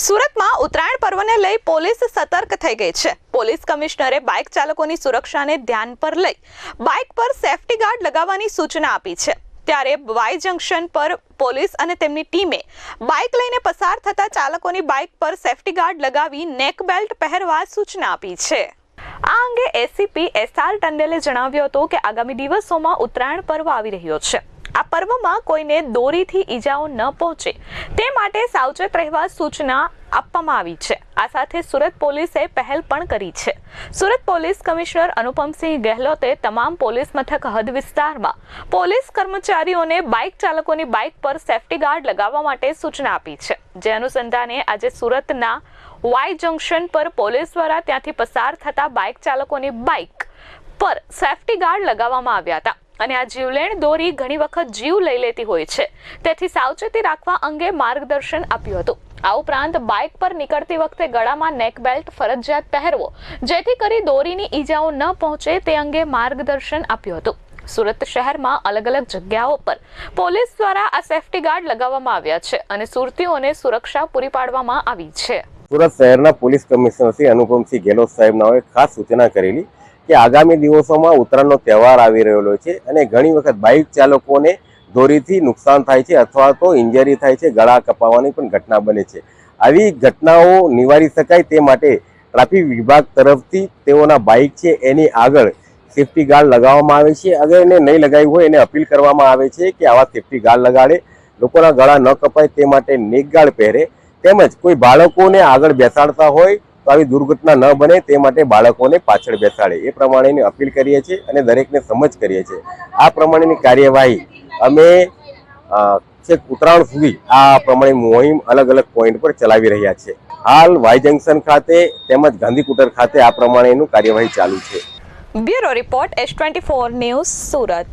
સુરતમાં ઉત્તરાયણ પર્વને લઈ પોલીસ સતર્ક થઈ ગઈ છે. પોલીસ કમિશનરે બાઇક ચાલકોની સુરક્ષાને ધ્યાન પર લઈ બાઇક પર સેફટી ગાર્ડ લગાવવાની સૂચના આપી છે. ત્યારે વાય જંકશન પર પોલીસ અને તેમની ટીમે બાઇક લઈને પસાર થતા ચાલકોની બાઇક પર સેફટી ગાર્ડ લગાવી નેક બેલ્ટ પહેરવા સૂચના આપી છે. આ અંગે એસીપી એસઆર ટંડેલે જણાવ્યું હતું કે આગામી દિવસોમાં ઉત્તરાયણ પર્વ આવી રહ્યો છે. આ પર્વમાં કોઈને દોરીથી ઈજાઓ ન પહોંચે. તે માટે સાવચેત રહેવા સૂચના આપવામાં આવી છે. આ સાથે સુરત પોલીસે પહેલ પણ કરી છે. સુરત પોલીસ કમિશનર અનુપમસિંહ ગહેલોતે તમામ પોલીસ મથક હદ વિસ્તારમાં પોલીસ કર્મચારીઓને બાઇક ચાલકોની બાઇક પર સેફટી ગાર્ડ લગાવવા માટે સૂચના આપી છે. જે અનુસંધાને આજે સુરતના વાય જંકશન પર પોલીસ દ્વારા ત્યાંથી પસાર થતા બાઇક ચાલકોની બાઇક પર સેફટી ગાર્ડ લગાવવામાં આવ્યા હતા. અને આ જીવલેણ દોરી ઘણી વખત જીવ લઈ લેતી હોય છે. તેથી સાવચેતી રાખવા અંગે માર્ગદર્શન આપ્યું હતું. આ ઉપરાંત બાઇક પર નીકળતી વખતે ગળામાં નેક બેલ્ટ ફરજિયાત પહેરવો, જેથી કરી દોરીની ઈજાઓ ન પહોંચે તે અંગે માર્ગદર્શન આપ્યું હતું. સુરત શહેરમાં અલગ અલગ જગ્યાઓ પર પોલીસ દ્વારા આ સેફટી ગાર્ડ લગાવવામાં આવ્યા છે અને સુરતીઓને સુરક્ષા પૂરી પાડવામાં આવી છે. સુરત શહેરના પોલીસ કમિશનર શ્રી અનુપમસિંહ ગેહલોત સાહેબનાઓએ ખાસ સૂચના કરેલી કે આગામી દિવસોમાં ઉત્તરાયણનો તહેવાર આવી રહેલો છે અને ઘણી વખત બાઇક ચાલકોને દોરીથી નુકસાન થાય છે અથવા તો ઇન્જરી થાય છે, ગળા કપાવવાની પણ ઘટના બને છે. આવી ઘટનાઓ નિવારી શકાય તે માટે ટ્રાફિક વિભાગ તરફથી તેઓના બાઇક છે એની આગળ સેફટી ગાર્ડ લગાવવામાં આવે છે. અગર એને નહીં લગાવ્યું હોય એને અપીલ કરવામાં આવે છે કે આવા સેફટી ગાર્ડ લગાડે. લોકોના ગળા ન કપાય તે માટે નેક ગાર્ડ પહેરે. તેમજ કોઈ બાળકોને આગળ બેસાડતા હોય તો આવી દુર્ઘટના ન બને તે માટે બાળકોને પાછળ બેસાડે. એ પ્રમાણેની અપીલ કરીએ છીએ અને દરેકને સમજ કરીએ છીએ. આ પ્રમાણેની કાર્યવાહી અમે છેક ઉત્તરાયણ સુધી આ પ્રમાણે મોહિમ અલગ અલગ પોઈન્ટ પર ચલાવી રહ્યા છે. હાલ વાય જંકશન ખાતે તેમજ ગાંધીકુટર ખાતે આ પ્રમાણેનું કાર્યવાહી ચાલુ છે. Bureau report S twenty four news Surat.